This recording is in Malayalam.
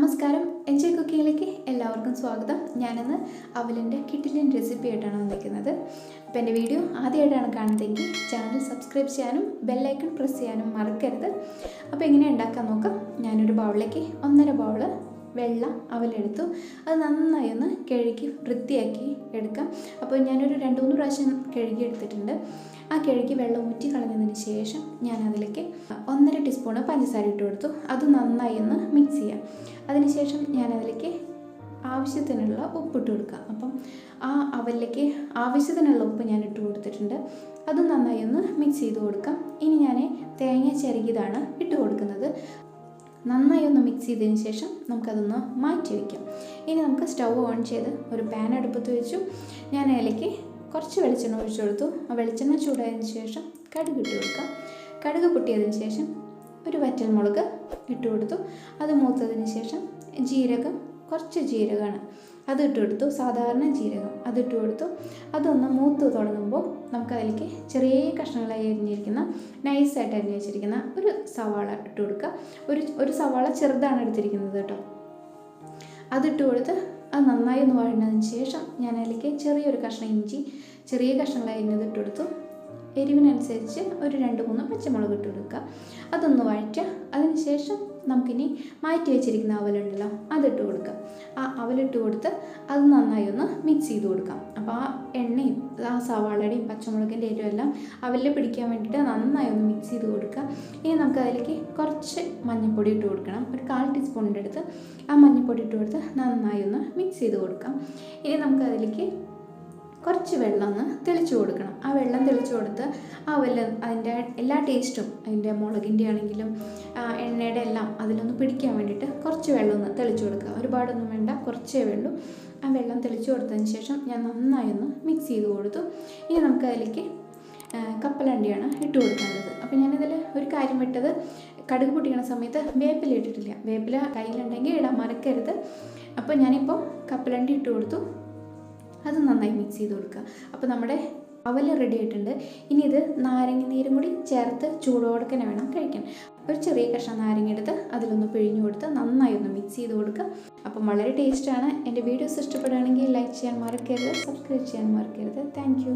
നമസ്കാരം. എന്റെ കുക്കിങ്ങിലേക്ക് എല്ലാവർക്കും സ്വാഗതം. ഞാനിന്ന് അവലിന്റെ കിറ്റിലിൻ റെസിപ്പി ആയിട്ടാണ് വന്നിരിക്കുന്നത്. അപ്പോൾ എന്റെ വീഡിയോ ആദ്യമായിട്ടാണ് കാണുന്നതെങ്കിൽ ചാനൽ സബ്സ്ക്രൈബ് ചെയ്യാനും ബെല്ലൈക്കൺ പ്രസ് ചെയ്യാനും മറക്കരുത്. അപ്പോൾ എങ്ങനെ ഉണ്ടാക്കാൻ നോക്കാം. ഞാനൊരു ബൗളിലേക്ക് ഒന്നര ബൗൾ വെള്ള അവലെടുത്തു. അത് നന്നായി ഒന്ന് കഴുകി വൃത്തിയാക്കി എടുക്കാം. അപ്പോൾ ഞാനൊരു രണ്ട് മൂന്ന് പ്രാവശ്യം കഴുകി എടുത്തിട്ടുണ്ട് ആ കഴുകി വെള്ളം ഊറ്റി കളഞ്ഞതിന് ശേഷം ഞാൻ അതിലേക്ക് ടീസ്പൂണ് പഞ്ചസാര ഇട്ട് കൊടുത്തു. അത് നന്നായി ഒന്ന് മിക്സ് ചെയ്യാം. അതിനുശേഷം ഞാനതിലേക്ക് ആവശ്യത്തിനുള്ള ഉപ്പിട്ട് കൊടുക്കുക. അപ്പം ആ അവലിലേക്ക് ആവശ്യത്തിനുള്ള ഉപ്പ് ഞാൻ ഇട്ട് കൊടുത്തിട്ടുണ്ട്. അത് നന്നായി ഒന്ന് മിക്സ് ചെയ്ത് കൊടുക്കാം. ഇനി ഞാൻ തേങ്ങ ചിരകിയതാണ് ഇട്ട് കൊടുക്കുന്നത്. നന്നായി ഒന്ന് മിക്സ് ചെയ്തതിന് ശേഷം നമുക്കതൊന്ന് മാറ്റി വയ്ക്കാം ഇനി നമുക്ക് സ്റ്റൗ ഓൺ ചെയ്ത് ഒരു പാൻ അടുപ്പത്ത് വെച്ചു. ഞാൻ അതിലേക്ക് കുറച്ച് വെളിച്ചെണ്ണ ഒഴിച്ചു കൊടുത്തു. ആ വെളിച്ചെണ്ണ ചൂടായതിനു ശേഷം കടുക് ഇട്ട് കൊടുക്കാം. കടുക് പൊട്ടിയതിന് ശേഷം ഒരു വറ്റൽമുളക് ഇട്ട് കൊടുത്തു. അത് മൂത്തതിന് ശേഷം ജീരകം കുറച്ച് ജീരകമാണ്. അത് ഇട്ട് കൊടുത്തു. സാധാരണ ജീരകം അത് ഇട്ട് കൊടുത്തു. അതൊന്ന് മൂത്ത് തുടങ്ങുമ്പോൾ നമുക്ക് അതിലേക്ക് ചെറിയ കഷ്ണങ്ങളായി അരിഞ്ഞിരിക്കുന്ന നൈസായിട്ട് അരിഞ്ഞ് വെച്ചിരിക്കുന്ന ഒരു സവാള ഇട്ട് കൊടുക്കുക. ഒരു ഒരു സവാള ചെറുതാണ് എടുത്തിരിക്കുന്നത് കേട്ടോ. അതിട്ട് കൊടുത്ത് അത് നന്നായി ഒന്ന് വഴഞ്ഞതിന് ശേഷം ഞാൻ അതിലേക്ക് ചെറിയൊരു കഷ്ണം ഇഞ്ചി ചെറിയ കഷ്ണങ്ങളായി അരിഞ്ഞത് ഇട്ട് കൊടുത്തു. എരിവിനനുസരിച്ച് ഒരു രണ്ട് മൂന്ന് പച്ചമുളക് ഇട്ട് കൊടുക്കുക. അതൊന്ന് വഴറ്റുക. അതിനുശേഷം നമുക്കിനി മാറ്റി വെച്ചിരിക്കുന്ന അവലുണ്ടല്ലോ അതിട്ട് കൊടുക്കുക. ആ അവലിട്ട് കൊടുത്ത് അത് നന്നായി ഒന്ന് മിക്സ് ചെയ്ത് കൊടുക്കാം അപ്പോൾ ആ എണ്ണയും ആ സവാളയുടെയും പച്ചമുളകിന്റെ എരിവും എല്ലാം അവലിൽ പിടിക്കാൻ വേണ്ടിയിട്ട് നന്നായി ഒന്ന് മിക്സ് ചെയ്ത് കൊടുക്കുക. ഇനി നമുക്ക് അതിലേക്ക് കുറച്ച് മഞ്ഞൾപ്പൊടി ഇട്ട് കൊടുക്കണം. ഒരു കാൽ ടീസ്പൂണിന്റെ അടുത്ത് ആ മഞ്ഞൾപ്പൊടി ഇട്ട് കൊടുത്ത് നന്നായി ഒന്ന് മിക്സ് ചെയ്ത് കൊടുക്കാം. ഇനി നമുക്ക് അതിലേക്ക് കുറച്ച് വെള്ളം ഒന്ന് തെളിച്ച് കൊടുക്കണം. ആ വെള്ളം തെളിച്ച് കൊടുത്ത് ആ വെള്ളം അതിന്റെ എല്ലാ ടേസ്റ്റും അതിന്റെ മുളകിന്റെ ആണെങ്കിലും എണ്ണയുടെ എല്ലാം അതിലൊന്ന് പിടിക്കാൻ വേണ്ടിയിട്ട് കുറച്ച് വെള്ളം ഒന്ന് തെളിച്ച് കൊടുക്കുക. ഒരുപാടൊന്നും വേണ്ട കുറച്ചേ വേണ്ടൂ. ആ വെള്ളം തെളിച്ച് കൊടുത്തതിന് ശേഷം ഞാൻ നന്നായി ഒന്ന് മിക്സ് ചെയ്ത് കൊടുത്തു. ഇനി നമുക്ക് അതിലേക്ക് കപ്പലണ്ടിയാണ് ഇട്ട് കൊടുക്കേണ്ടത്. അപ്പോൾ ഞാനിതിൽ ഒരു കാര്യം വിട്ടത് കടുക് പൊട്ടിക്കണ സമയത്ത് വേപ്പില ഇട്ടിട്ടില്ല. വേപ്പില കയ്യിലുണ്ടെങ്കിൽ ഇടാൻ മറക്കരുത്. അപ്പോൾ ഞാനിപ്പോൾ കപ്പലണ്ടി ഇട്ട് കൊടുത്തു. അത് നന്നായി മിക്സ് ചെയ്ത് കൊടുക്കുക. അപ്പോൾ നമ്മുടെ അവൽ റെഡി ആയിട്ടുണ്ട്. ഇനി ഇത് നാരങ്ങ നീരും കൂടി ചേർത്ത് ചൂടോടെ തന്നെ വേണം കഴിക്കാൻ. ഒരു ചെറിയ കഷ്ണം നാരങ്ങ എടുത്ത് അതിലൊന്ന് പിഴിഞ്ഞു കൊടുത്ത് നന്നായി ഒന്ന് മിക്സ് ചെയ്ത് കൊടുക്കുക. അപ്പം വളരെ ടേസ്റ്റാണ് എന്റെ വീഡിയോസ് ഇഷ്ടപ്പെടുകയാണെങ്കിൽ ലൈക്ക് ചെയ്യാൻ മറക്കരുത് സബ്സ്ക്രൈബ് ചെയ്യാൻ മറക്കരുത്. താങ്ക്